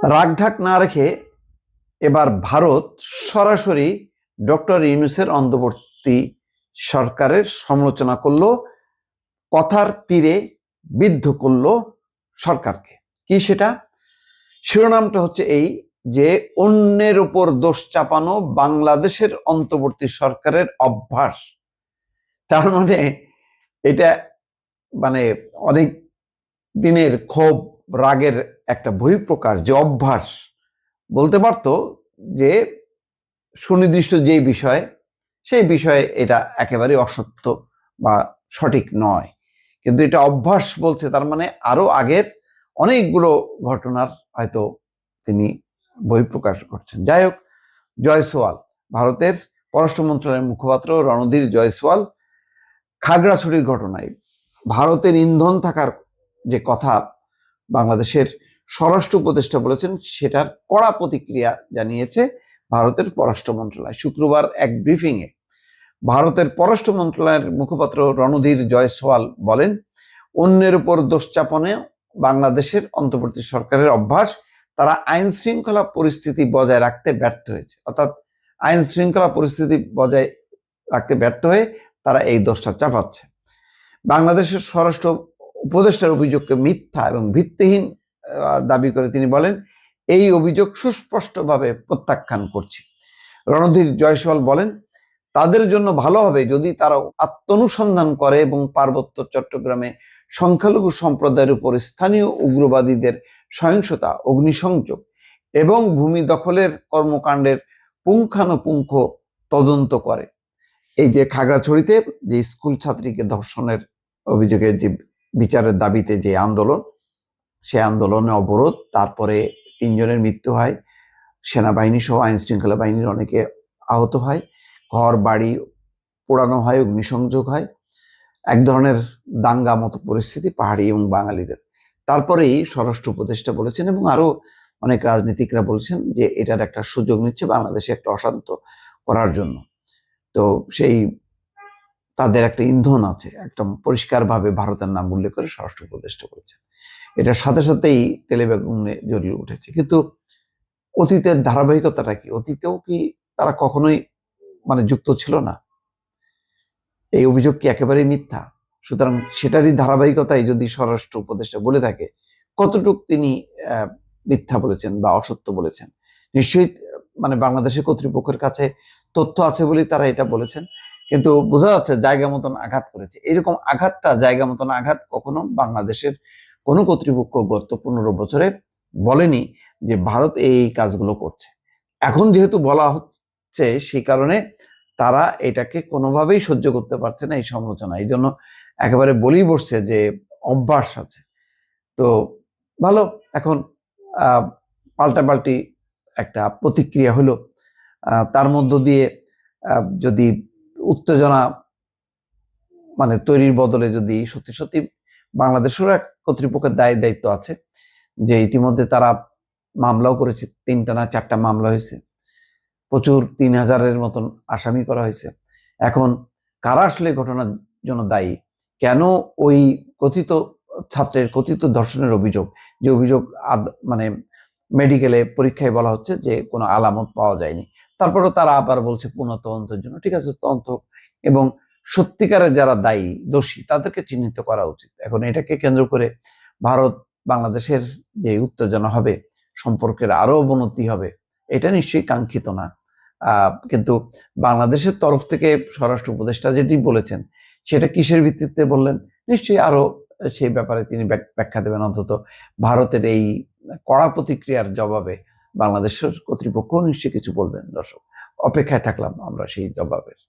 রাগঢাক না রেখে এবার ভারত সরাসরি ডক্টর ইউনুসের অন্তর্বর্তী সরকারের সমালোচনা করল, কথার তীরে বিদ্ধ করল সরকারকে। কি সেটা? শিরোনামটা হচ্ছে এই যে, অন্যের উপর দোষ চাপানো বাংলাদেশের অন্তর্বর্তী সরকারের অভ্যাস। তার মানে এটা মানে অনেক দিনের ক্ষোভ রাগের একটা বহিঃপ্রকাশ, যে অভ্যাস। বলতে পারতো যে সুনির্দিষ্ট যেই বিষয়, সেই বিষয়ে এটা একেবারে অসত্য বা সঠিক নয়। কিন্তু এটা অভ্যাস বলছে, তার মানে আরও আগের অনেকগুলো ঘটনার হয়তো তিনি বহিঃপ্রকাশ করছেন। যাই হোক, জয়সওয়াল, ভারতের পররাষ্ট্র মন্ত্রণালয়ের মুখপাত্র রণধীর জয়সওয়াল, খাগড়াছড়ির ঘটনায় ভারতের ইন্ধন থাকার যে কথা বাংলাদেশের স্বরাষ্ট্র উপদেষ্টা বলেছেন, সেটার কড়া প্রতিক্রিয়া জানিয়েছে ভারতের পররাষ্ট্র মন্ত্রণালয়। শুক্রবার এক ব্রিফিংয়ে ভারতের পররাষ্ট্র মন্ত্রণালয়ের মুখপাত্র রণধীর জয়সওয়াল বলেন, অন্যের উপর দোষ চাপনে বাংলাদেশের অন্তর্বর্তী সরকারের অভ্যাস, তারা আইন শৃঙ্খলা পরিস্থিতি বজায় রাখতে ব্যর্থ হয়েছে। অর্থাৎ আইন শৃঙ্খলা পরিস্থিতি বজায় রাখতে ব্যর্থ হয়ে তারা এই দোষটা চাপাচ্ছে। বাংলাদেশের স্বরাষ্ট্র উপদেষ্টার অভিযোগকে মিথ্যা এবং ভিত্তিহীন দাবি করে তিনি বলেন, এই অভিযোগ সুস্পষ্টভাবে প্রত্যাখ্যান করছি। রণধীর জয়সওয়াল বলেন, তাদের জন্য ভালো হবে যদি তারা আত্মনুসন্ধান করে এবং পার্বত্য চট্টগ্রামে সংখ্যালঘু সম্প্রদায়ের উপর স্থানীয় উগ্রবাদীদের সহিংসতা, অগ্নিসংযোগ এবং ভূমি দখলের কর্মকাণ্ডের পুঙ্খানুপুঙ্খ তদন্ত করে। এই যে খাগড়াছড়িতে যে স্কুল ছাত্রীকে ধর্ষণের অভিযোগে যে বিচারের দাবিতে যে আন্দোলন, সে আন্দোলনে অবরোধ, তারপরে তিনজনের মৃত্যু হয়। সেনাবাহিনী সহ আইন শৃঙ্খলা বাহিনীর অনেকে আহত হয়। ঘর, বাড়ি পোড়ানো হয়, অগ্নিসংযোগ হয়। এক ধরনের দাঙ্গা মতো পরিস্থিতি পাহাড়ি এবং বাঙালিদের। তারপরেই স্বরাষ্ট্র উপদেষ্টা বলেছেন এবং আরও অনেক রাজনীতিকরা বলছেন যে এটার একটা সুযোগ নিচ্ছে বাংলাদেশে একটা অশান্ত করার জন্য। তো সেই তাদের একটা ইন্ধন আছে, একটা পরিষ্কারভাবে ভারতের নাম উল্লেখ করে স্বরাষ্ট্র উপদেষ্টা বলেছেন এটার সাথে সাথেই তেলে বেগুনে জড়িয়ে উঠেছে। কিন্তু অতীতের ধারাবাহিকতাটা কি? অতীতেও কি তারা কখনোই মানে যুক্ত ছিল না? এই অভিযোগ কি একেবারেই মিথ্যা? সুতরাং সেটারই ধারাবাহিকতায় যদি স্বরাষ্ট্র উপদেষ্টা বলে থাকে, কতটুক তিনি মিথ্যা বলেছেন বা অসত্য বলেছেন? নিশ্চয়ই মানে বাংলাদেশের কর্তৃপক্ষের কাছে তথ্য আছে বলেই তারা এটা বলেছেন। কিন্তু বোঝা যাচ্ছে জায়গা মতন আঘাত করেছে। এরকম আঘাতটা জায়গা মতন আঘাত কখনো বাংলাদেশের কোনো কর্তৃপক্ষ গত পনেরো বছরে বলেনি যে ভারত এই কাজগুলো করছে। এখন যেহেতু বলা হচ্ছে সেই কারণে তারা এটাকে কোনোভাবেই সহ্য করতে পারছে না এই সমালোচনা। এই জন্য একেবারে বলেই বসছে যে অভ্যাস আছে। তো ভালো, এখন পাল্টাপাল্টি একটা প্রতিক্রিয়া হলো। তার মধ্য দিয়ে যদি উত্তেজনা মানে তৈরির বদলে যদি সত্যি সত্যি বাংলাদেশেরও এক কর্তৃপক্ষের দায় দায়িত্ব আছে যে ইতিমধ্যে তারা মামলাও করেছে, তিনটা না চারটা মামলা হয়েছে। প্রচুর তিন হাজারের মতন আসামি করা হয়েছে। এখন কারা আসলে ঘটনার জন্য দায়ী? কেন ওই কথিত ছাত্রের কথিত ধর্ষণের অভিযোগ, যে অভিযোগ মানে মেডিকেলে পরীক্ষায় বলা হচ্ছে যে কোনো আলামত পাওয়া যায়নি? তারপরেও তারা আবার বলছে পুনঃ তদন্তের জন্য। ঠিক আছে, তদন্ত এবং সত্যিকারের যারা দায়ী, দোষী, তাদেরকে চিহ্নিত করা উচিত। এখন এটাকে কেন্দ্র করে ভারত, বাংলাদেশের যে উত্তেজনা হবে, সম্পর্কের আরও অবনতি হবে, এটা নিশ্চয়ই কাঙ্ক্ষিত না। কিন্তু বাংলাদেশের তরফ থেকে স্বরাষ্ট্র উপদেষ্টা যেটি বলেছেন, সেটা কিসের ভিত্তিতে বললেন? নিশ্চয়ই আরও সেই ব্যাপারে তিনি ব্যাখ্যা দেবেন। অন্তত ভারতের এই কড়া প্রতিক্রিয়ার জবাবে বাংলাদেশের কর্তৃপক্ষ নিশ্চয়ই কিছু বলবেন দর্শক। অপেক্ষায় থাকলাম আমরা সেই জবাবের